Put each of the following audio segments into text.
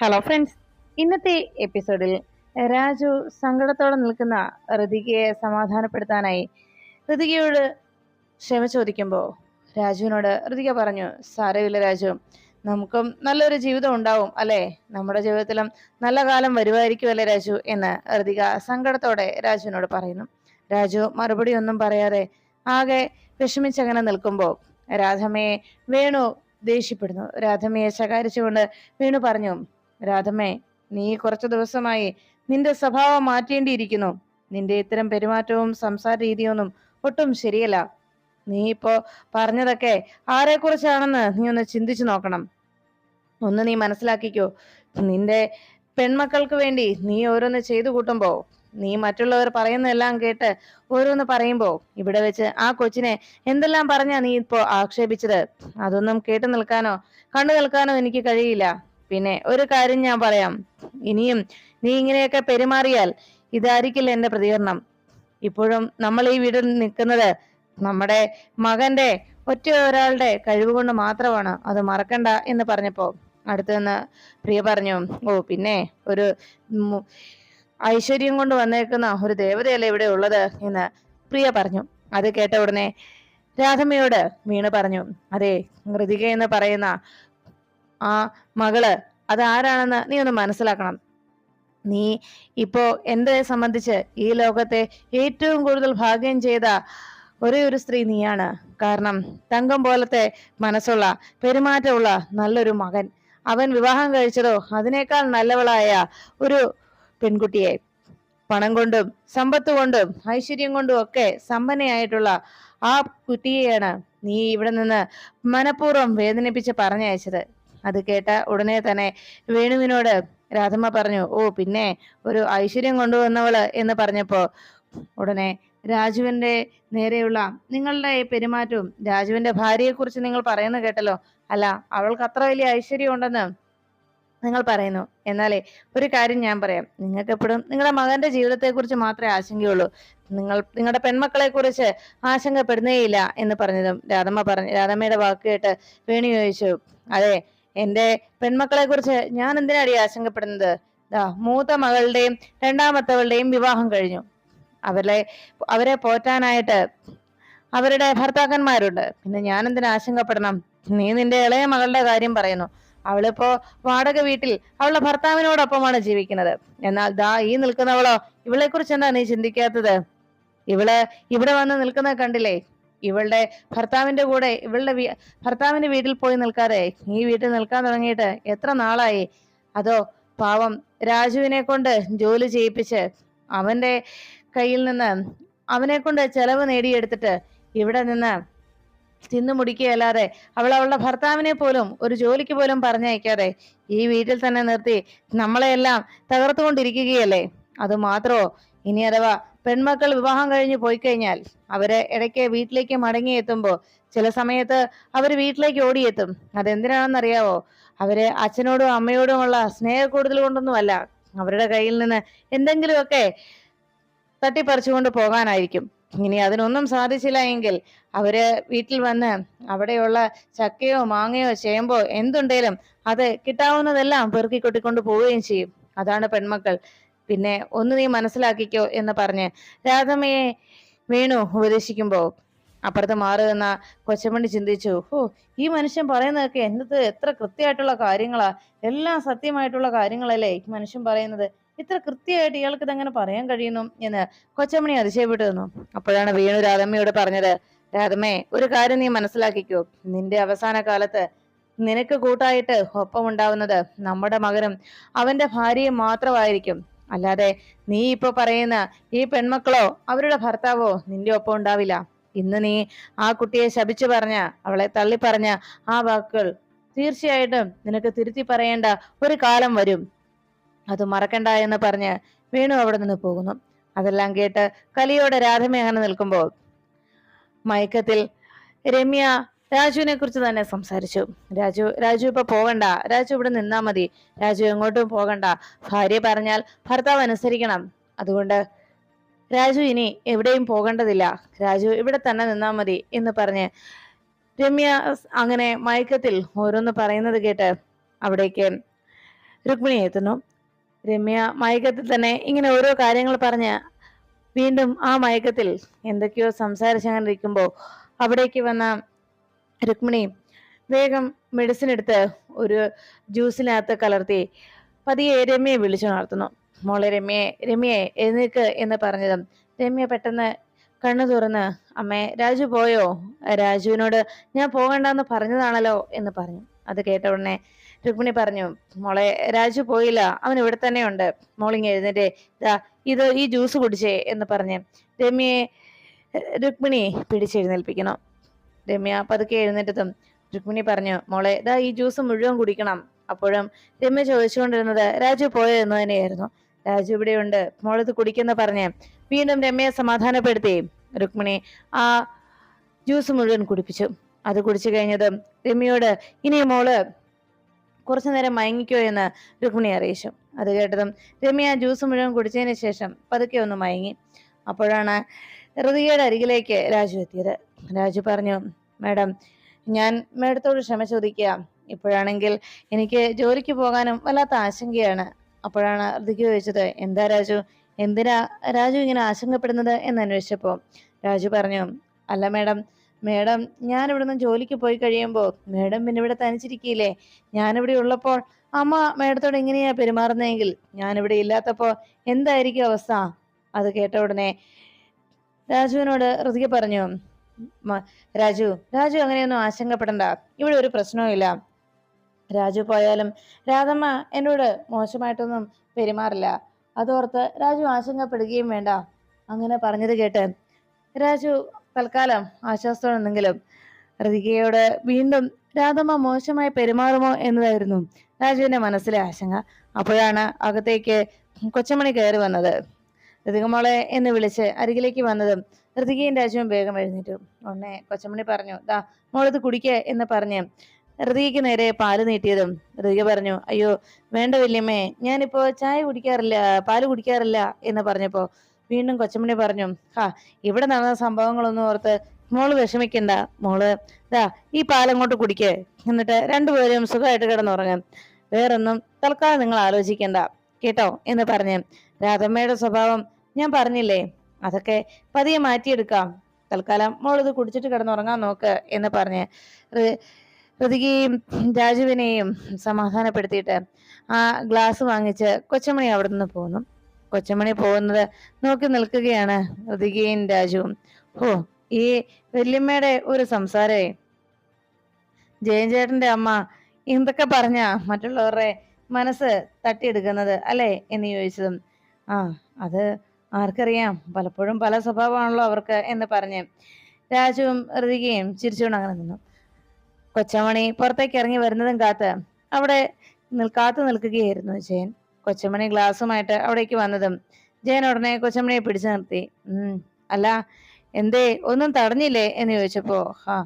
Hello friends ഇന്നത്തെ എപ്പിസോഡിൽ രാജു സങ്കടത്തോടെ നിൽക്കുന്ന ഋതികയെ സമാധാനപ്പെടുത്താനായി ഋതികയോട് ക്ഷമ ചോദിക്കുമ്പോൾ രാജുവിനോട് ഋതിക പറഞ്ഞു സാരമില്ല രാജു നമുക്കും നല്ലൊരു ജീവിതം ഉണ്ടാവും അല്ലേ? നമ്മുടെ ജീവിതത്തിലും നല്ല കാലം വരുമായിരിക്കുമല്ലേ രാജു? എന്ന് ഋതിക സങ്കടത്തോടെ രാജുവിനോട് പറയുന്നു. രാജു മറുപടി ഒന്നും പറയാതെ ആകെ വിഷമിച്ചങ്ങനെ നിൽക്കുമ്പോൾ രാധമ്മയെ വേണു ദേഷ്യപ്പെടുന്നു. രാധമ്മയെ ശകാരിച്ചുകൊണ്ട് വേണു പറഞ്ഞു രാധമ്മേ നീ കുറച്ചു ദിവസമായി നിന്റെ സ്വഭാവം മാറ്റേണ്ടിയിരിക്കുന്നു. നിന്റെ ഇത്തരം പെരുമാറ്റവും സംസാര രീതിയൊന്നും ഒട്ടും ശരിയല്ല. നീ ഇപ്പോ പറഞ്ഞതൊക്കെ ആരെക്കുറിച്ചാണെന്ന് നീ ഒന്ന് ചിന്തിച്ചു നോക്കണം. ഒന്ന് നീ മനസ്സിലാക്കിക്കോ. നിന്റെ പെൺമക്കൾക്ക് വേണ്ടി നീ ഓരോന്ന് ചെയ്തു കൂട്ടുമ്പോ നീ മറ്റുള്ളവർ പറയുന്നതെല്ലാം കേട്ട് ഓരോന്ന് പറയുമ്പോ ഇവിടെ വെച്ച് ആ കൊച്ചിനെ എന്തെല്ലാം പറഞ്ഞാ നീ ഇപ്പോ ആക്ഷേപിച്ചത്? അതൊന്നും കേട്ടു നിൽക്കാനോ കണ്ടു നിൽക്കാനോ എനിക്ക് കഴിയില്ല. പിന്നെ ഒരു കാര്യം ഞാൻ പറയാം. ഇനിയും നീ ഇങ്ങനെയൊക്കെ പെരുമാറിയാൽ ഇതായിരിക്കില്ല എന്റെ പ്രതികരണം. ഇപ്പോഴും നമ്മൾ ഈ വീട്ടിൽ നിൽക്കുന്നത് നമ്മുടെ മകന്റെ ഒറ്റ ഒരാളുടെ കഴിവ് കൊണ്ട് മാത്രമാണ്. അത് മറക്കണ്ട എന്ന് പറഞ്ഞപ്പോ അടുത്ത് നിന്ന് പ്രിയ പറഞ്ഞു ഓ പിന്നെ ഒരു ഐശ്വര്യം കൊണ്ട് വന്നേക്കുന്ന ഒരു ദേവതയല്ലേ ഇവിടെ ഉള്ളത്? എന്ന് പ്രിയ പറഞ്ഞു. അത് കേട്ട ഉടനെ രാധമ്മയോട് വീണ് പറഞ്ഞു അതെ ഋതിക എന്ന് പറയുന്ന ആ മകൾ അത് ആരാണെന്ന് നീ ഒന്ന് മനസ്സിലാക്കണം. നീ ഇപ്പോ എന്നെ സംബന്ധിച്ച് ഈ ലോകത്തെ ഏറ്റവും കൂടുതൽ ഭാഗ്യം ചെയ്ത ഒരേ ഒരു സ്ത്രീ നീയാണ്. കാരണം തങ്കം പോലത്തെ മനസ്സുള്ള പെരുമാറ്റമുള്ള നല്ലൊരു മകൻ. അവൻ വിവാഹം കഴിച്ചതോ അതിനേക്കാൾ നല്ലവളായ ഒരു പെൺകുട്ടിയെ. പണം കൊണ്ടും സമ്പത്ത് കൊണ്ടും ഐശ്വര്യം കൊണ്ടും ഒക്കെ സമ്പന്നയായിട്ടുള്ള ആ കുട്ടിയെയാണ് നീ ഇവിടെ നിന്ന് മനഃപൂർവം വേദനിപ്പിച്ച് പറഞ്ഞയച്ചത്. അത് കേട്ട ഉടനെ തന്നെ വേണുവിനോട് രാധമ്മ പറഞ്ഞു ഓ പിന്നെ ഒരു ഐശ്വര്യം കൊണ്ടുവന്നവൾ എന്ന് പറഞ്ഞപ്പോ ഉടനെ രാജുവിന്റെ നേരെയുള്ള നിങ്ങളുടെ പെരുമാറ്റവും രാജുവിന്റെ ഭാര്യയെ കുറിച്ച് നിങ്ങൾ പറയുന്ന കേട്ടല്ലോ? അല്ല അവൾക്ക് അത്ര വലിയ ഐശ്വര്യം ഉണ്ടെന്ന് നിങ്ങൾ പറയുന്നു. എന്നാലേ ഒരു കാര്യം ഞാൻ പറയാം. നിങ്ങൾക്ക് എപ്പോഴും നിങ്ങളുടെ മകന്റെ ജീവിതത്തെ കുറിച്ച് മാത്രമേ ആശങ്കയുള്ളൂ. നിങ്ങൾ നിങ്ങളുടെ പെൺമക്കളെ കുറിച്ച് ആശങ്കപ്പെടുന്നേയില്ല എന്ന് പറഞ്ഞതും രാധമ്മ പറഞ്ഞു രാധമ്മയുടെ വാക്ക് കേട്ട് വേണു ചോദിച്ചു. അതെ എന്റെ പെൺമക്കളെ കുറിച്ച് ഞാൻ എന്തിനാടി ആശങ്കപ്പെടുന്നത്? മൂത്ത മകളുടെയും രണ്ടാമത്തവളുടെയും വിവാഹം കഴിഞ്ഞു. അവരെ അവരെ പോറ്റാനായിട്ട് അവരുടെ ഭർത്താക്കന്മാരുണ്ട്. പിന്നെ ഞാൻ എന്തിനാ ആശങ്കപ്പെടണം? നീ നിന്റെ ഇളയ മകളുടെ കാര്യം പറയുന്നു. അവളിപ്പോ വാടക വീട്ടിൽ അവളുടെ ഭർത്താവിനോടൊപ്പമാണ് ജീവിക്കുന്നത്. എന്നാൽ ദാ ഈ നിൽക്കുന്നവളോ? ഇവളെ കുറിച്ച് എന്താ നീ ചിന്തിക്കാത്തത്? ഇവൾ ഇവിടെ വന്ന് നിൽക്കുന്നത് കണ്ടില്ലേ? ഇവളുടെ ഭർത്താവിന്റെ കൂടെ ഇവളുടെ ഭർത്താവിന്റെ വീട്ടിൽ പോയി നിൽക്കാതെ ഈ വീട്ടിൽ നിൽക്കാൻ തുടങ്ങിയിട്ട് എത്ര നാളായി? അതോ പാവം രാജുവിനെ കൊണ്ട് ജോലി ചെയ്യിപ്പിച്ച് അവന്റെ കയ്യിൽ നിന്ന് അവനെ കൊണ്ട് ചെലവ് നേടിയെടുത്തിട്ട് ഇവിടെ നിന്ന് തിന്നു മുടിക്കുകയല്ലാതെ അവൾ അവളുടെ ഭർത്താവിനെ പോലും ഒരു ജോലിക്ക് പോലും പറഞ്ഞയക്കാതെ ഈ വീട്ടിൽ തന്നെ നിർത്തി നമ്മളെയെല്ലാം തകർത്തുകൊണ്ടിരിക്കുകയല്ലേ? അത് മാത്രമോ ഇനി അഥവാ പെൺമക്കൾ വിവാഹം കഴിഞ്ഞ് പോയി കഴിഞ്ഞാൽ അവർ ഇടയ്ക്ക് വീട്ടിലേക്ക് മടങ്ങി എത്തുമ്പോ ചില സമയത്ത് അവർ വീട്ടിലേക്ക് ഓടിയെത്തും. അതെന്തിനാണെന്നറിയാവോ? അവർ അച്ഛനോടും അമ്മയോടുമുള്ള സ്നേഹ കൂടുതൽ കൊണ്ടൊന്നുമല്ല. അവരുടെ കയ്യിൽ നിന്ന് എന്തെങ്കിലുമൊക്കെ തട്ടിപ്പറിച്ചുകൊണ്ട് പോകാനായിരിക്കും. ഇനി അതിനൊന്നും സാധിച്ചില്ല എങ്കിൽ അവർ വീട്ടിൽ വന്ന് അവിടെയുള്ള ചക്കയോ മാങ്ങയോ ചേമ്പോ എന്തുണ്ടെങ്കിലും അത് കിട്ടാവുന്നതെല്ലാം പെറുക്കി കൊട്ടിക്കൊണ്ട് പോവുകയും ചെയ്യും. അതാണ് പെൺമക്കൾ. പിന്നെ ഒന്ന് നീ മനസ്സിലാക്കിക്കോ എന്ന് പറഞ്ഞ് രാധമ്മയെ വേണു ഉപദേശിക്കുമ്പോ അപ്പുറത്ത് മാറി നിന്ന കൊച്ചമണി ചിന്തിച്ചു ഓ ഈ മനുഷ്യൻ പറയുന്നതൊക്കെ എന്നത് എത്ര കൃത്യമായിട്ടുള്ള കാര്യങ്ങളാ. എല്ലാം സത്യമായിട്ടുള്ള കാര്യങ്ങളല്ലേ ഈ മനുഷ്യൻ പറയുന്നത്. ഇത്ര കൃത്യമായിട്ട് ഇയാൾക്ക് ഇതെങ്ങനെ പറയാൻ കഴിയുന്നു എന്ന് കൊച്ചമണി അതിശയപ്പെട്ടു നിന്നു. അപ്പോഴാണ് വേണു രാധമ്മയോട് പറഞ്ഞത് രാധമ്മേ ഒരു കാര്യം നീ മനസ്സിലാക്കിക്കോ. നിന്റെ അവസാന കാലത്ത് നിനക്ക് കൂട്ടായിട്ട് ഒപ്പമുണ്ടാവുന്നത് നമ്മുടെ മകനും അവന്റെ ഭാര്യയും മാത്രമായിരിക്കും. അല്ലാതെ നീ ഇപ്പൊ പറയുന്ന ഈ പെൺമക്കളോ അവരുടെ ഭർത്താവോ നിന്റെ ഒപ്പം ഉണ്ടാവില്ല. ഇന്ന് നീ ആ കുട്ടിയെ ശപിച്ചു പറഞ്ഞ അവളെ തള്ളി പറഞ്ഞ ആ വാക്കുകൾ തീർച്ചയായിട്ടും നിനക്ക് തിരുത്തി പറയേണ്ട ഒരു കാലം വരും. അത് മറക്കണ്ട എന്ന് പറഞ്ഞ് വേണു അവിടെ നിന്ന് പോകുന്നു. അതെല്ലാം കേട്ട് കലിയോടെ രാധമേഹന നിൽക്കുമ്പോൾ മയക്കത്തിൽ രമ്യ രാജുവിനെ കുറിച്ച് തന്നെ സംസാരിച്ചു. രാജു രാജു ഇപ്പൊ പോകണ്ട രാജു ഇവിടെ നിന്നാ മതി. രാജു എങ്ങോട്ടും പോകണ്ട. ഭാര്യ പറഞ്ഞാൽ ഭർത്താവ് അനുസരിക്കണം. അതുകൊണ്ട് രാജു ഇനി എവിടെയും പോകേണ്ടതില്ല. രാജു ഇവിടെ തന്നെ നിന്നാ മതി എന്ന് പറഞ്ഞ് രമ്യ അങ്ങനെ മയക്കത്തിൽ ഓരോന്ന് പറയുന്നത് കേട്ട് അവിടേക്ക് രുക്മിണി എത്തുന്നു. രമ്യ മയക്കത്തിൽ തന്നെ ഇങ്ങനെ ഓരോ കാര്യങ്ങൾ പറഞ്ഞ് വീണ്ടും ആ മയക്കത്തിൽ എന്തൊക്കെയോ സംസാരിച്ചങ്ങനെ ഇരിക്കുമ്പോൾ അവിടേക്ക് വന്ന രുക്മിണി വേഗം മെഡിസിൻ എടുത്ത് ഒരു ജ്യൂസിനകത്ത് കലർത്തി പതിയെ രമ്യയെ വിളിച്ചു നടത്തുന്നു മോളെ രമ്യയെ രമ്യയെ എഴുന്നേക്ക് എന്ന് പറഞ്ഞതും രമ്യ പെട്ടെന്ന് കണ്ണു തുറന്ന് അമ്മേ രാജു പോയോ? രാജുവിനോട് ഞാൻ പോകണ്ടെന്ന് പറഞ്ഞതാണല്ലോ എന്ന് പറഞ്ഞു. അത് കേട്ട ഉടനെ രുക്മിണി പറഞ്ഞു മോളെ രാജു പോയില്ല അവൻ ഇവിടെ തന്നെയുണ്ട്. മോളിങ് എഴുന്നേറ്റ് ഇതാ ഇത് ഈ ജ്യൂസ് കുടിച്ചേ എന്ന് പറഞ്ഞ് രമ്യയെ രുക്മിണി പിടിച്ചെഴുന്നേൽപ്പിക്കണം രമ്യ പതുക്കെ എഴുന്നേറ്റതും. രുക്മിണി പറഞ്ഞു മോളെ ദാ ഈ ജ്യൂസ് മുഴുവൻ കുടിക്കണം. അപ്പോഴും രമ്യ ചോദിച്ചുകൊണ്ടിരുന്നത് രാജു പോയോ എന്ന് തന്നെയായിരുന്നു രാജു ഇവിടെയുണ്ട്. മോളത് കുടിക്കുന്ന പറഞ്ഞ് വീണ്ടും രമ്യയെ സമാധാനപ്പെടുത്തി. രുക്മിണി ആ ജ്യൂസ് മുഴുവൻ കുടിപ്പിച്ചു. അത് കുടിച്ചു കഴിഞ്ഞതും രമ്യയോട് ഇനി മോൾ കുറച്ചു നേരം മയങ്ങിക്കോ എന്ന് രുക്മിണി അറിയിച്ചു. അത് കേട്ടതും രമ്യ ജ്യൂസ് മുഴുവൻ കുടിച്ചതിന് ശേഷം പതുക്കെ ഒന്ന് മയങ്ങി. അപ്പോഴാണ് ഹൃദയയുടെ അരികിലേക്ക് രാജു എത്തിയത്. രാജു പറഞ്ഞു മാഡം ഞാൻ മാഡത്തോട് ക്ഷമ ചോദിക്കുക. ഇപ്പോഴാണെങ്കിൽ എനിക്ക് ജോലിക്ക് പോകാനും വല്ലാത്ത ആശങ്കയാണ്. അപ്പോഴാണ് ഋതിക ചോദിച്ചത് എന്താ രാജു? എന്തിനാ രാജു ഇങ്ങനെ ആശങ്കപ്പെടുന്നത്? എന്ന് അന്വേഷിച്ചപ്പോൾ രാജു പറഞ്ഞു അല്ല മേഡം മേഡം ഞാൻ ഇവിടുന്ന് ജോലിക്ക് പോയി കഴിയുമ്പോൾ മേഡം പിന്നെ ഇവിടെ തനിച്ചിരിക്കില്ലേ ഞാനിവിടെ ഉള്ളപ്പോൾ അമ്മ മേഡത്തോട് എങ്ങനെയാ പെരുമാറുന്നതെങ്കിൽ ഞാനിവിടെ ഇല്ലാത്തപ്പോൾ എന്തായിരിക്കും അവസ്ഥ? അത് കേട്ട ഉടനെ രാജുവിനോട് ഋതിക പറഞ്ഞു "മ- രാജു രാജു അങ്ങനെയൊന്നും ആശങ്കപ്പെടണ്ട. ഇവിടെ ഒരു പ്രശ്നവുമില്ല രാജു പോയാലും രാധമ്മ എന്നോട് മോശമായിട്ടൊന്നും പെരുമാറില്ല. അതോർത്ത് രാജു ആശങ്കപ്പെടുകയും വേണ്ട. അങ്ങനെ പറഞ്ഞത് കേട്ട് രാജു തൽക്കാലം ആശ്വാസത്തോടെന്നെങ്കിലും ഋതികയോട് വീണ്ടും രാധമ്മ മോശമായി പെരുമാറുമോ എന്നതായിരുന്നു രാജുവിന്റെ മനസ്സിലെ ആശങ്ക. അപ്പോഴാണ് അകത്തേക്ക് കൊച്ചമണി കയറി വന്നത്. ഋതികമോളെ എന്ന് വിളിച്ച് അരികിലേക്ക് വന്നതും ഋതികയും രാജുവും വേഗം എഴുന്നേറ്റു. ഉടനെ കൊച്ചമണി പറഞ്ഞു. ദാ മോളിത് കുടിക്കേ എന്ന് പറഞ്ഞ്. ഋതികയ്ക്ക് നേരെ പാൽ നീട്ടിയതും ഋതിക പറഞ്ഞു. അയ്യോ വേണ്ട വല്യമ്മേ ഞാനിപ്പോ ചായ കുടിക്കാറില്ല പാൽ കുടിക്കാറില്ല എന്ന് പറഞ്ഞപ്പോ വീണ്ടും കൊച്ചമണി പറഞ്ഞു. ഹാ ഇവിടെ നടന്ന സംഭവങ്ങളൊന്നും ഓർത്ത് മോൾ വിഷമിക്കണ്ട മോൾ. ദാ ഈ പാലങ്ങോട്ട് കുടിക്കേ എന്നിട്ട് രണ്ടുപേരും സുഖമായിട്ട് കിടന്നുറങ്ങും. വേറൊന്നും തൽക്കാലം നിങ്ങൾ ആലോചിക്കണ്ട കേട്ടോ എന്ന് പറഞ്ഞ്. രാധമ്മയുടെ സ്വഭാവം ഞാൻ പറഞ്ഞില്ലേ അതൊക്കെ പതിയെ മാറ്റിയെടുക്കാം. തൽക്കാലം മോളിത് കുടിച്ചിട്ട് കിടന്നുറങ്ങാൻ നോക്ക് എന്ന് പറഞ്ഞ് ഋതികയും രാജുവിനെയും സമാധാനപ്പെടുത്തിയിട്ട് ആ ഗ്ലാസ് വാങ്ങിച്ച് കൊച്ചമണി അവിടെ നിന്ന് പോകുന്നു കൊച്ചമണി പോകുന്നത് നോക്കി നിൽക്കുകയാണ് ഋതികയും രാജുവും. ഓ ഈ വല്യമ്മയുടെ ഒരു സംസാരേ ജയൻ ചേട്ടന്റെ അമ്മ എന്തൊക്കെ പറഞ്ഞ മറ്റുള്ളവരുടെ മനസ്സ് തട്ടിയെടുക്കുന്നത് അല്ലേ എന്ന് ചോദിച്ചതും. ആ അത് ആർക്കറിയാം. പലപ്പോഴും പല സ്വഭാവമാണല്ലോ അവർക്ക് എന്ന് പറഞ്ഞ് രാജുവും ഋതികയും ചിരിച്ചുകൊണ്ട് അങ്ങനെ നിന്നു. കൊച്ചമണി പുറത്തേക്ക് ഇറങ്ങി വരുന്നതും കാത്ത് അവിടെ കാത്തു നിൽക്കുകയായിരുന്നു ജയൻ. കൊച്ചമണി ഗ്ലാസ്സുമായിട്ട് അവിടേക്ക് വന്നതും ജയൻ ഉടനെ കൊച്ചമണിയെ പിടിച്ചു നിർത്തി. ഉം അല്ല എന്തേ ഒന്നും തടഞ്ഞില്ലേ? എന്ന് ചോദിച്ചപ്പോ ഹാ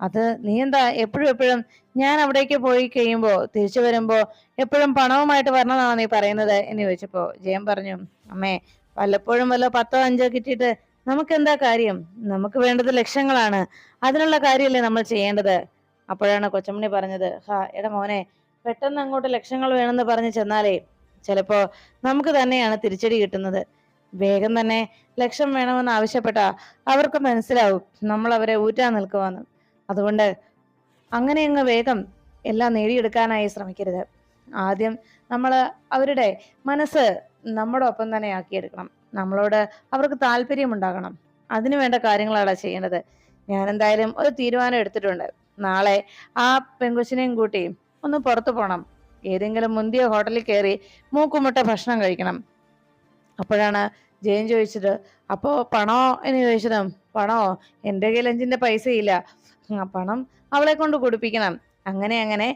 അത് നീ എന്താ എപ്പോഴും എപ്പോഴും ഞാൻ അവിടേക്ക് പോയി കഴിയുമ്പോ തിരിച്ചു വരുമ്പോ എപ്പോഴും പണവുമായിട്ട് വരണമെന്നാണോ നീ പറയുന്നത്? എന്ന് ചോദിച്ചപ്പോ ജയൻ പറഞ്ഞു അമ്മേ വല്ലപ്പോഴും വല്ല പത്തോ അഞ്ചോ കിട്ടിയിട്ട് നമുക്ക് എന്താ കാര്യം? നമുക്ക് വേണ്ടത് ലക്ഷങ്ങളാണ്. അതിനുള്ള കാര്യമല്ലേ നമ്മൾ ചെയ്യേണ്ടത്? അപ്പോഴാണ് കൊച്ചമ്മണി പറഞ്ഞത് ഹാ എടാ മോനെ പെട്ടെന്ന് അങ്ങോട്ട് ലക്ഷങ്ങൾ വേണമെന്ന് പറഞ്ഞ് ചെന്നാലേ ചിലപ്പോ നമുക്ക് തന്നെയാണ് തിരിച്ചടി കിട്ടുന്നത്. വേഗം തന്നെ ലക്ഷം വേണമെന്ന് ആവശ്യപ്പെട്ട അവർക്ക് മനസ്സിലാവും നമ്മൾ അവരെ ഊറ്റാൻ നിൽക്കുവാന്ന്. അതുകൊണ്ട് അങ്ങനെ അങ്ങ് വേഗം എല്ലാം നേടിയെടുക്കാനായി ശ്രമിക്കരുത്. ആദ്യം നമ്മൾ അവരുടെ മനസ്സ് നമ്മുടെ ഒപ്പം തന്നെ ആക്കിയെടുക്കണം. നമ്മളോട് അവർക്ക് താല്പര്യമുണ്ടാകണം. അതിനു വേണ്ട കാര്യങ്ങളാണ് ചെയ്യേണ്ടത്. ഞാൻ എന്തായാലും ഒരു തീരുമാനം എടുത്തിട്ടുണ്ട്. നാളെ ആ പെങ്കൊച്ചിനെയും കൂട്ടി ഒന്ന് പുറത്തു പോകണം ഏതെങ്കിലും മുന്തിയ ഹോട്ടലിൽ കയറി മൂക്കുമുട്ട ഭക്ഷണം കഴിക്കണം. അപ്പോഴാണ് ജയൻ ചോദിച്ചത് അപ്പോ പണോ? എന്ന് ചോദിച്ചതും പണോ? എന്റെ കയ്യിൽ അഞ്ചിന്റെ പൈസയില്ല. പണം അവളെ കൊണ്ട് കൊടുപ്പിക്കണം. അങ്ങനെ അങ്ങനെ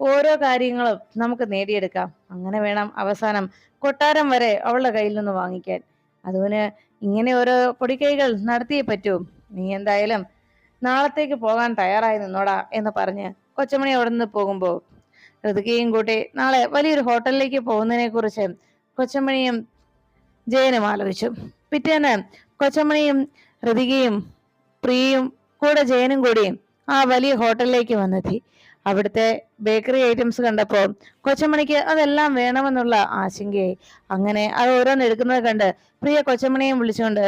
ഓരോ കാര്യങ്ങളും നമുക്ക് നേടിയെടുക്കാം. അങ്ങനെ വേണം അവസാനം കൊട്ടാരം വരെ അവളുടെ കയ്യിൽ നിന്ന് വാങ്ങിക്കാൻ. അതുപോലെ ഇങ്ങനെ ഓരോ പൊടിക്കൈകൾ നടത്തിയേ പറ്റൂ. നീ എന്തായാലും നാളത്തേക്ക് പോകാൻ തയ്യാറായി നിന്നോടാ എന്ന് പറഞ്ഞ് കൊച്ചമണി അവിടെ നിന്ന് പോകുമ്പോൾ ഋതുകയും കൂട്ടി നാളെ വലിയൊരു ഹോട്ടലിലേക്ക് പോകുന്നതിനെ കുറിച്ച് കൊച്ചമണിയും ജയനും ആലോചിച്ചു. പിറ്റേന്ന് കൊച്ചമണിയും ഋതികയും പ്രിയയും കൂടെ ജയനും കൂടി ആ വലിയ ഹോട്ടലിലേക്ക് വന്നെത്തി. അവിടുത്തെ ബേക്കറി ഐറ്റംസ് കണ്ടപ്പോൾ കൊച്ചമണിക്ക് അതെല്ലാം വേണമെന്നുള്ള ആശങ്കയായി. അങ്ങനെ അത് ഓരോന്ന് എടുക്കുന്നത് കണ്ട് പ്രിയ കൊച്ചമണിയും വിളിച്ചുകൊണ്ട്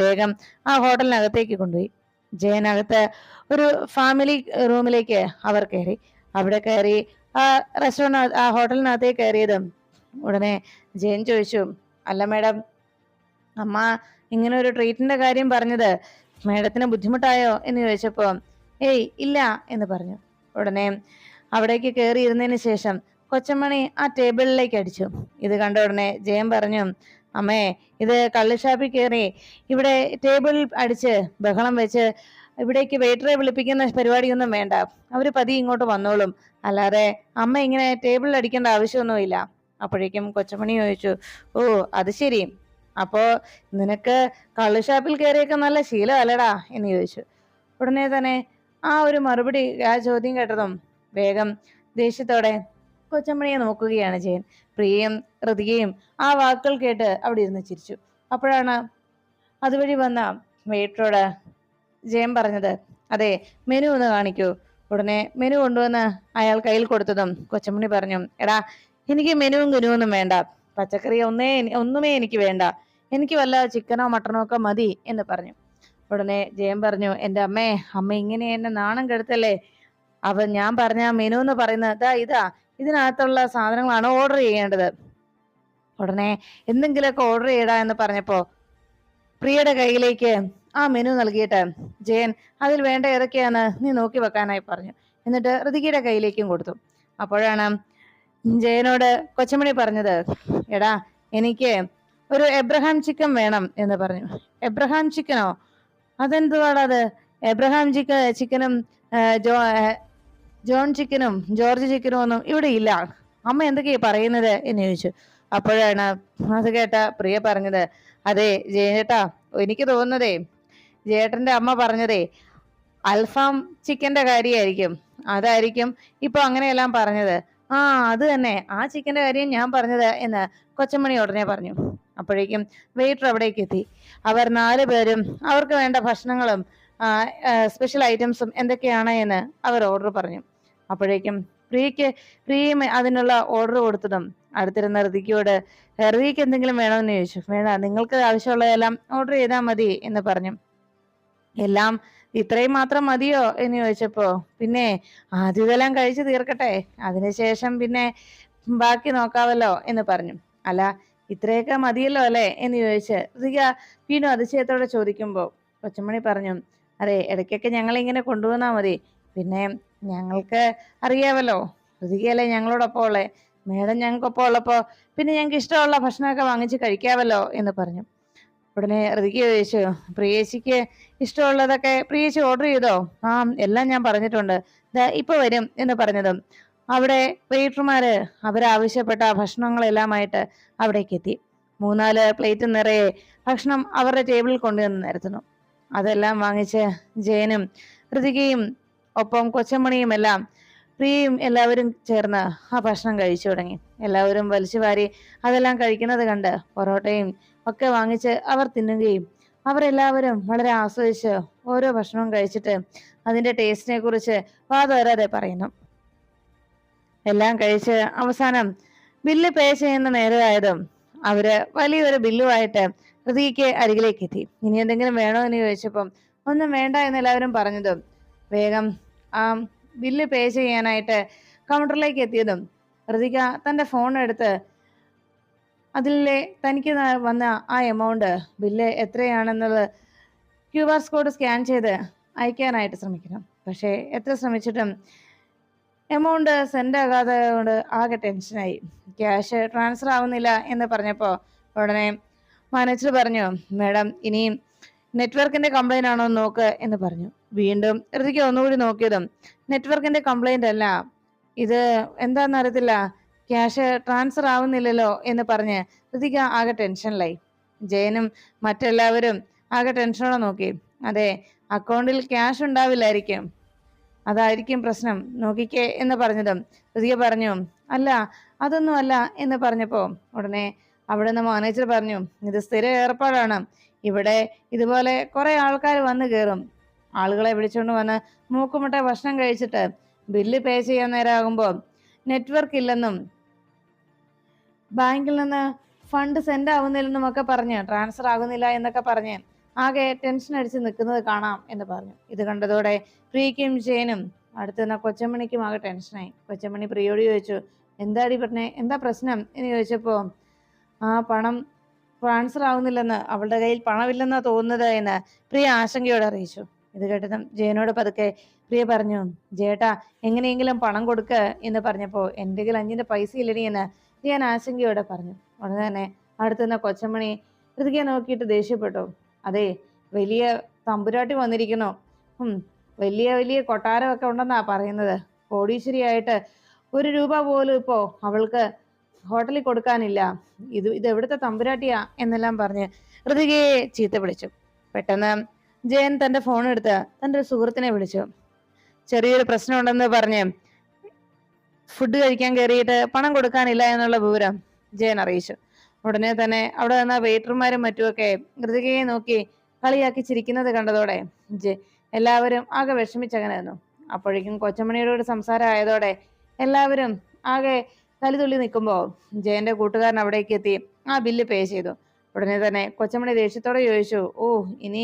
വേഗം ആ ഹോട്ടലിനകത്തേക്ക് കൊണ്ടുപോയി. ജയനകത്ത് ഒരു ഫാമിലി റൂമിലേക്ക് അവർ കയറി. അവിടെ കയറി ആ റെസ്റ്റോറന്റ് ആ ഹോട്ടലിനകത്തേക്ക് കയറിയതും ഉടനെ ജയൻ ചോദിച്ചു അല്ല മേഡം അമ്മ ഇങ്ങനെ ഒരു ട്രീറ്റിന്റെ കാര്യം പറഞ്ഞത് മേഡത്തിന് ബുദ്ധിമുട്ടായോ? എന്ന് ചോദിച്ചപ്പോൾ ഏയ് ഇല്ല എന്ന് പറഞ്ഞു. ഉടനെ അവിടേക്ക് കയറിയിരുന്നതിന് ശേഷം കൊച്ചമണി ആ ടേബിളിലേക്ക് അടിച്ചു. ഇത് കണ്ട ഉടനെ ജയൻ പറഞ്ഞു അമ്മേ ഇത് കള്ളുഷാപ്പിൽ കയറി ഇവിടെ ടേബിളിൽ അടിച്ച് ബഹളം വെച്ച് ഇവിടേക്ക് വെയിറ്ററെ വിളിപ്പിക്കുന്ന പരിപാടിയൊന്നും വേണ്ട. അവർ പതി ഇങ്ങോട്ട് വന്നോളും. അല്ലാതെ അമ്മ ഇങ്ങനെ ടേബിളിൽ അടിക്കേണ്ട ആവശ്യമൊന്നുമില്ല. അപ്പോഴേക്കും കൊച്ചമണി ചോദിച്ചു ഓ അത് ശരി. അപ്പോ നിനക്ക് കള്ളുഷാപ്പിൽ കയറിയൊക്കെ നല്ല ശീലമല്ലടാ? എന്ന് ചോദിച്ചു. ഉടനെ തന്നെ ആ ഒരു മറുപടി ആ ചോദ്യം കേട്ടതും വേഗം ദേഷ്യത്തോടെ കൊച്ചമ്മണിയെ നോക്കുകയാണ് ജയൻ. പ്രിയയും ഹൃദികയും ആ വാക്കുകൾ കേട്ട് അവിടെ ഇരുന്ന് ചിരിച്ചു. അപ്പോഴാണ് അതുവഴി വന്ന വെയിറ്ററോട് ജയൻ പറഞ്ഞത് അതെ മെനു ഒന്ന് കാണിക്കൂ. ഉടനെ മെനു കൊണ്ടുവന്ന് അയാൾ കയ്യിൽ കൊടുത്തതും കൊച്ചമ്മണി പറഞ്ഞു എടാ എനിക്ക് മെനുവും ഗുനുവൊന്നും വേണ്ട. പച്ചക്കറി ഒന്നേ ഒന്നുമേ എനിക്ക് വേണ്ട. എനിക്ക് വല്ല ചിക്കനോ മട്ടനോ ഒക്കെ മതി എന്ന് പറഞ്ഞു. ഉടനെ ജയൻ പറഞ്ഞു എന്റെ അമ്മേ അമ്മ ഇങ്ങനെ എന്നെ നാണം കെടുത്തല്ലേ? അവ ഞാൻ പറഞ്ഞ മെനു എന്ന് പറയുന്നത് ഇതാ ഇതാ ഇതിനകത്തുള്ള സാധനങ്ങളാണ് ഓർഡർ ചെയ്യേണ്ടത്. ഉടനെ എന്തെങ്കിലുമൊക്കെ ഓർഡർ ചെയ്യടാ എന്ന് പറഞ്ഞപ്പോ പ്രിയയുടെ കയ്യിലേക്ക് ആ മെനു നൽകിയിട്ട് ജയൻ അതിൽ വേണ്ട ഏതൊക്കെയാണ്? നീ നോക്കി വെക്കാനായി പറഞ്ഞു. എന്നിട്ട് ഋതികയുടെ കയ്യിലേക്കും കൊടുത്തു. അപ്പോഴാണ് ജയനോട് കൊച്ചമണി പറഞ്ഞത് എടാ എനിക്ക് ഒരു എബ്രഹാം ചിക്കൻ വേണം എന്ന് പറഞ്ഞു. എബ്രഹാം ചിക്കനോ അതെന്തുവാടാ അത്? എബ്രഹാം ചിക്ക ചിക്കനും ജോ ജോൺ ചിക്കനും ജോർജ് ചിക്കനും ഒന്നും ഇവിടെ ഇല്ല. അമ്മ എന്തൊക്കെയാ പറയുന്നത് എന്ന് ചോദിച്ചു. അപ്പോഴാണ് അത് കേട്ട പ്രിയ പറഞ്ഞത് അതെ ജയേട്ടാ എനിക്ക് തോന്നുന്നതേ ജേട്ടന്റെ അമ്മ പറഞ്ഞതേ അൽഫാം ചിക്കന്റെ കാര്യമായിരിക്കും. അതായിരിക്കും ഇപ്പൊ അങ്ങനെയെല്ലാം പറഞ്ഞത്. ആ അത് തന്നെ. ആ ചിക്കന്റെ കാര്യം ഞാൻ പറഞ്ഞത് എന്ന് കൊച്ചമണി ഉടനെ പറഞ്ഞു. അപ്പോഴേക്കും വെയിറ്റർ അവിടേക്ക് എത്തി. അവർ നാല് പേരും അവർക്ക് വേണ്ട ഭക്ഷണങ്ങളും സ്പെഷ്യൽ ഐറ്റംസും എന്തൊക്കെയാണ് എന്ന് അവർ ഓർഡർ പറഞ്ഞു. അപ്പോഴേക്കും പ്രിയയ്ക്ക് പ്രിയയും അതിനുള്ള ഓർഡർ കൊടുത്തതും അടുത്തിരുന്ന ഋതിക്കോട് ഋതിക്ക് എന്തെങ്കിലും വേണമെന്ന് ചോദിച്ചു. വേണ്ട നിങ്ങൾക്ക് ആവശ്യമുള്ളതെല്ലാം ഓർഡർ ചെയ്താൽ മതി എന്ന് പറഞ്ഞു. എല്ലാം ഇത്രയും മാത്രം മതിയോ? എന്ന് ചോദിച്ചപ്പോ പിന്നെ ആദ്യം ഇതെല്ലാം കഴിച്ചു തീർക്കട്ടെ. അതിനുശേഷം പിന്നെ ബാക്കി നോക്കാവല്ലോ എന്ന് പറഞ്ഞു. അല്ല ഇത്രയൊക്കെ മതിയല്ലോ അല്ലേ? എന്ന് ചോദിച്ച്. ഋതിക വീണ്ടും അതിശയത്തോടെ ചോദിക്കുമ്പോൾ കൊച്ചമണി പറഞ്ഞു അതെ ഇടയ്ക്കൊക്കെ ഞങ്ങൾ ഇങ്ങനെ കൊണ്ടുവന്നാൽ മതി. പിന്നെ ഞങ്ങൾക്ക് അറിയാമല്ലോ ഋതികയല്ലേ ഞങ്ങളോടൊപ്പം ഉള്ളേ. മേഡം ഞങ്ങൾക്കൊപ്പം ഉള്ളപ്പോ പിന്നെ ഞങ്ങൾക്ക് ഇഷ്ടമുള്ള ഭക്ഷണമൊക്കെ വാങ്ങിച്ച് കഴിക്കാമല്ലോ എന്ന് പറഞ്ഞു. ഉടനെ ഋതിക ചോദിച്ചു പ്രിയേശിക്ക് ഇഷ്ടമുള്ളതൊക്കെ പ്രിയേശി ഓർഡർ ചെയ്തോ? ആ എല്ലാം ഞാൻ പറഞ്ഞിട്ടുണ്ട്. ഇപ്പൊ വരും എന്ന് പറഞ്ഞതും. അവിടെ വെയിറ്റർമാര് അവരാവശ്യപ്പെട്ട ഭക്ഷണങ്ങളെല്ലാമായിട്ട് അവിടേക്ക് എത്തി മൂന്നാൽ പ്ലേറ്റ് നിറയെ ഭക്ഷണം അവരുടെ ടേബിളിൽ കൊണ്ടുവന്ന് നിരത്തുന്നു. അതെല്ലാം വാങ്ങിച്ച് ജയനും ഋതികയും ഒപ്പം കൊച്ചമണിയും എല്ലാം പ്രിയയും എല്ലാവരും ചേർന്ന് ആ ഭക്ഷണം കഴിച്ചു തുടങ്ങി. എല്ലാവരും വലിച്ചു വാരി അതെല്ലാം കഴിക്കുന്നത് കണ്ട് പൊറോട്ടയും ഒക്കെ വാങ്ങിച്ച് അവർ തിന്നുകയും അവരെല്ലാവരും വളരെ ആസ്വദിച്ച് ഓരോ ഭക്ഷണവും കഴിച്ചിട്ട് അതിന്റെ ടേസ്റ്റിനെ കുറിച്ച് വാതോരാതെ പറയുന്നു. എല്ലാം കഴിച്ച് അവസാനം ബില്ല് പേ ചെയ്യുന്ന നേരമായതും അവർ വലിയൊരു ബില്ലുമായിട്ട് ഹൃതിക്ക് അരികിലേക്ക് എത്തി ഇനി എന്തെങ്കിലും വേണോ എന്ന് ചോദിച്ചപ്പം ഒന്നും വേണ്ട എന്ന് എല്ലാവരും പറഞ്ഞതും വേഗം ആ ബില്ല് പേ ചെയ്യാനായിട്ട് കൗണ്ടറിലേക്ക് എത്തിയതും ഹൃതിക തന്റെ ഫോൺ എടുത്ത് അതിലെ തനിക്ക് വന്ന ആ എമൗണ്ട് ബില്ല് എത്രയാണെന്നത് ക്യു ആർ കോഡ് സ്കാൻ ചെയ്ത് അയക്കാനായിട്ട് ശ്രമിക്കണം. പക്ഷേ എത്ര ശ്രമിച്ചിട്ടും എമൗണ്ട് സെൻഡ് ആകാതെ കൊണ്ട് ആകെ ടെൻഷനായി ക്യാഷ് ട്രാൻസ്ഫർ ആവുന്നില്ല എന്ന് പറഞ്ഞപ്പോൾ ഉടനെ മാനേജർ പറഞ്ഞു മാഡം ഇനിയും നെറ്റ്വർക്കിന്റെ കംപ്ലൈന്റ് ആണോ നോക്ക് എന്ന് പറഞ്ഞു. വീണ്ടും ഋതിക്ക് ഒന്നുകൂടി നോക്കിയതും നെറ്റ്വർക്കിന്റെ കംപ്ലൈന്റ് അല്ല. ഇത് എന്താണെന്ന് അറിയത്തില്ല. ക്യാഷ് ട്രാൻസ്ഫർ ആവുന്നില്ലല്ലോ എന്ന് പറഞ്ഞ് ഋതിക ആകെ ടെൻഷനിലായി ജയനും മറ്റെല്ലാവരും ആകെ ടെൻഷനോടെ നോക്കി. അതെ അക്കൗണ്ടിൽ ക്യാഷ് ഉണ്ടാവില്ലായിരിക്കും. അതായിരിക്കും പ്രശ്നം. നോക്കിക്കേ എന്ന് പറഞ്ഞതും ഋതിക പറഞ്ഞു അല്ല അതൊന്നും അല്ല എന്ന് പറഞ്ഞപ്പോ ഉടനെ അവിടെ നിന്ന് മാനേജർ പറഞ്ഞു ഇത് സ്ഥിര ഏർപ്പാടാണ്. ഇവിടെ ഇതുപോലെ കുറെ ആൾക്കാർ വന്ന് കയറും ആളുകളെ വിളിച്ചുകൊണ്ട് വന്ന് മൂക്കുമുട്ട ഭക്ഷണം കഴിച്ചിട്ട് ബില്ല് പേ ചെയ്യാൻ നേരമാകുമ്പോൾ നെറ്റ്വർക്ക് ഇല്ലെന്നും ബാങ്കിൽ നിന്ന് ഫണ്ട് സെൻഡ് ആവുന്നില്ലെന്നും ഒക്കെ പറഞ്ഞ് ട്രാൻസ്ഫർ ആകുന്നില്ല എന്നൊക്കെ പറഞ്ഞ് ആകെ ടെൻഷൻ അടിച്ച് നിൽക്കുന്നത് കാണാം എന്ന് പറഞ്ഞു. ഇത് കണ്ടതോടെ പ്രിയയ്ക്കും ജയനും അടുത്ത് തന്നെ കൊച്ചമ്മണിക്കും ആകെ ടെൻഷനായി കൊച്ചമ്മണി പ്രിയോട് ചോദിച്ചു എന്താടി പറഞ്ഞേ? എന്താ പ്രശ്നം? എന്ന് ചോദിച്ചപ്പോൾ ആ പണം ട്രാൻസ്ഫർ ആവുന്നില്ലെന്ന് അവളുടെ കയ്യിൽ പണമില്ലെന്നാ തോന്നുന്നത് എന്ന് പ്രിയ ആശങ്കയോട് അറിയിച്ചു. ഇത് കേട്ടതും ജയനോട് പതുക്കെ പ്രിയ പറഞ്ഞു ജേട്ടാ എങ്ങനെയെങ്കിലും പണം കൊടുക്ക എന്ന് പറഞ്ഞപ്പോൾ എന്റെ കയ്യിൽ അഞ്ചിന്റെ പൈസ ഇല്ലടി എന്ന് ഞാൻ ആശങ്കയോടെ പറഞ്ഞു. ഉടനെ തന്നെ അടുത്തുനിന്ന കൊച്ചമ്മണി ഋതികയെ നോക്കിയിട്ട് ദേഷ്യപ്പെട്ടു. അതെ വലിയ തമ്പുരാട്ടി വന്നിരിക്കുന്നു. ഉം വലിയ വലിയ കൊട്ടാരമൊക്കെ ഉണ്ടെന്നാ പറയുന്നത്. കോടീശ്വരിയായിട്ട് ഒരു രൂപ പോലും ഇപ്പോ അവൾക്ക് ഹോട്ടലിൽ കൊടുക്കാനില്ല. ഇത് ഇത് എവിടുത്തെ തമ്പുരാട്ടിയാ എന്നെല്ലാം പറഞ്ഞ് ഋതികയെ ചീത്ത വിളിച്ചു. പെട്ടെന്ന് ജയൻ തന്റെ ഫോൺ എടുത്ത് തന്റെ ഒരു സുഹൃത്തിനെ വിളിച്ചു. ചെറിയൊരു പ്രശ്നം ഉണ്ടെന്ന് പറഞ്ഞ് ഫുഡ് കഴിക്കാൻ കയറിയിട്ട് പണം കൊടുക്കാനില്ല എന്നുള്ള വിവരം ജയൻ അറിയിച്ചു. ഉടനെ തന്നെ അവിടെ നിന്ന വെയിറ്റർമാരും മറ്റുമൊക്കെ ഋതികയെ നോക്കി കളിയാക്കി ചിരിക്കുന്നത് കണ്ടതോടെ എല്ലാവരും ആകെ വിഷമിച്ചങ്ങനെ നിന്നു അപ്പോഴേക്കും കൊച്ചമണിയുടെ സംസാരം ആയതോടെ എല്ലാവരും ആകെ കലിതുള്ളി നിൽക്കുമ്പോൾ ജയന്റെ കൂട്ടുകാരൻ അവിടേക്ക് എത്തി ആ ബില്ല് പേ ചെയ്തു. ഉടനെ തന്നെ കൊച്ചമണി ദേഷ്യത്തോടെ ചോദിച്ചു ഓ ഇനി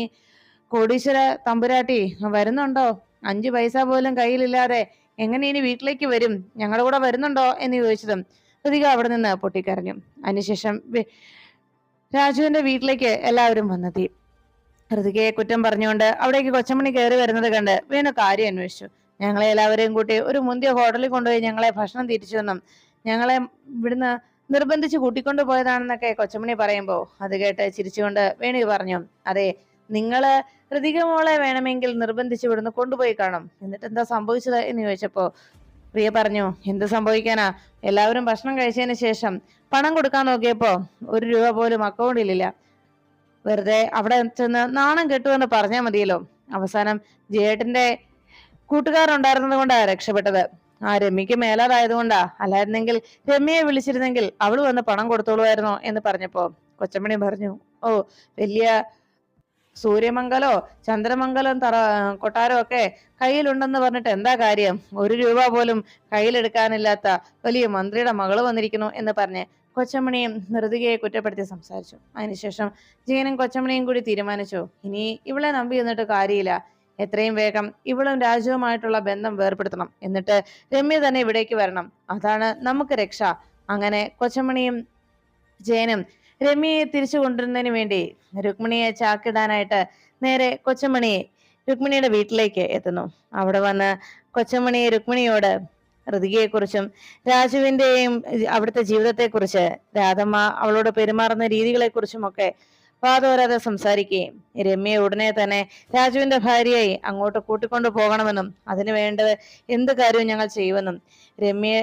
കോടീശ്വര തമ്പുരാട്ടി വരുന്നുണ്ടോ? അഞ്ചു പൈസ പോലും കയ്യിലില്ലാതെ എങ്ങനെ ഇനി വീട്ടിലേക്ക് വരും? ഞങ്ങളുടെ കൂടെ വരുന്നുണ്ടോ? എന്ന് ചോദിച്ചതും ഋതിക അവിടെ നിന്ന് പൊട്ടിക്കരഞ്ഞു. അതിനുശേഷം രാജുവിന്റെ വീട്ടിലേക്ക് എല്ലാവരും വന്നെത്തി. ഹൃതികയെ കുറ്റം പറഞ്ഞുകൊണ്ട് അവിടേക്ക് കൊച്ചമണി കയറി വരുന്നത് കണ്ട് വീണു കാര്യം അന്വേഷിച്ചു. ഞങ്ങളെ എല്ലാവരെയും കൂട്ടി ഒരു മുന്തിയ ഹോട്ടലിൽ കൊണ്ടുപോയി ഞങ്ങളെ ഭക്ഷണം തിരിച്ചു വന്നും ഞങ്ങളെ ഇവിടുന്ന് നിർബന്ധിച്ച് കൂട്ടിക്കൊണ്ടു പോയതാണെന്നൊക്കെ കൊച്ചമണി പറയുമ്പോൾ അത് കേട്ട് ചിരിച്ചുകൊണ്ട് വേണു പറഞ്ഞു അതെ നിങ്ങൾ ഹൃതിക മോളെ വേണമെങ്കിൽ നിർബന്ധിച്ച് ഇവിടുന്ന് കൊണ്ടുപോയി കാണും. എന്നിട്ട് എന്താ സംഭവിച്ചത്? എന്ന് ചോദിച്ചപ്പോ പ്രിയ പറഞ്ഞു എന്ത് സംഭവിക്കാനാ? എല്ലാവരും ഭക്ഷണം കഴിച്ചതിന് ശേഷം പണം കൊടുക്കാൻ നോക്കിയപ്പോ ഒരു രൂപ പോലും അക്കൗണ്ടിലില്ല വെറുതെ അവിടെ ചെന്ന് നാണം കെട്ടുമെന്ന് പറഞ്ഞാൽ മതിയല്ലോ. അവസാനം ജയേട്ടന്റെ കൂട്ടുകാരുണ്ടായിരുന്നത് കൊണ്ടാ രക്ഷപ്പെട്ടത്. ആ രമ്യക്ക് മേലാതായതുകൊണ്ടാ. അല്ലായിരുന്നെങ്കിൽ രമ്യയെ വിളിച്ചിരുന്നെങ്കിൽ അവൾ വന്ന് പണം കൊടുത്തോളുമായിരുന്നോ എന്ന് പറഞ്ഞപ്പോ കൊച്ചമ്മണി പറഞ്ഞു ഓ വലിയ സൂര്യമംഗലോ ചന്ദ്രമംഗലം തറ കൊട്ടാരോ ഒക്കെ കയ്യിലുണ്ടെന്ന് പറഞ്ഞിട്ട് എന്താ കാര്യം? ഒരു രൂപ പോലും കയ്യിലെടുക്കാനില്ലാത്ത വലിയ മന്ത്രിയുടെ മകൾ വന്നിരിക്കുന്നു എന്ന് പറഞ്ഞ് കൊച്ചമണിയും മൃതികയെ കുറ്റപ്പെടുത്തി സംസാരിച്ചു. അതിനുശേഷം ജീനും കൊച്ചമണിയും കൂടി തീരുമാനിച്ചു. ഇനി ഇവളെ നമ്പി എന്നിട്ട് കാര്യമില്ല. എത്രയും വേഗം ഇവളും രാജുവുമായിട്ടുള്ള ബന്ധം വേർപെടുത്തണം എന്നിട്ട് രമ്യ തന്നെ ഇവിടേക്ക് വരണം. അതാണ് നമുക്ക് രക്ഷ. അങ്ങനെ കൊച്ചമണിയും ജയനും രമ്യയെ തിരിച്ചു കൊണ്ടുവരുന്നതിന് വേണ്ടി രുക്മിണിയെ ചാക്കിടാനായിട്ട് നേരെ കൊച്ചമണി രുക്മിണിയുടെ വീട്ടിലേക്ക് എത്തുന്നു. അവിടെ വന്ന് കൊച്ചമണി രുക്മിണിയോട് ഋതികയെക്കുറിച്ചും രാജുവിന്റെയും അവിടുത്തെ ജീവിതത്തെക്കുറിച്ച് രാധമ്മ അവളോട് പെരുമാറുന്ന രീതികളെക്കുറിച്ചും ഒക്കെ വാതോരാതെ സംസാരിക്കുകയും രമ്യയെ ഉടനെ തന്നെ രാജുവിന്റെ ഭാര്യയായി അങ്ങോട്ട് കൂട്ടിക്കൊണ്ടു പോകണമെന്നും അതിനു വേണ്ടത് എന്ത് കാര്യവും ഞങ്ങൾ ചെയ്യുമെന്നും രമ്യ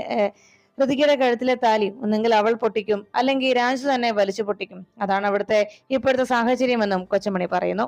ഏഹ്, ഋതികയുടെ കഴുത്തിലെ താലി ഒന്നെങ്കിൽ അവൾ പൊട്ടിക്കും അല്ലെങ്കിൽ രാജു തന്നെ വലിച്ചു പൊട്ടിക്കും. അതാണ് അവിടുത്തെ ഇപ്പോഴത്തെ സാഹചര്യമെന്നും കൊച്ചമണി പറയുന്നു.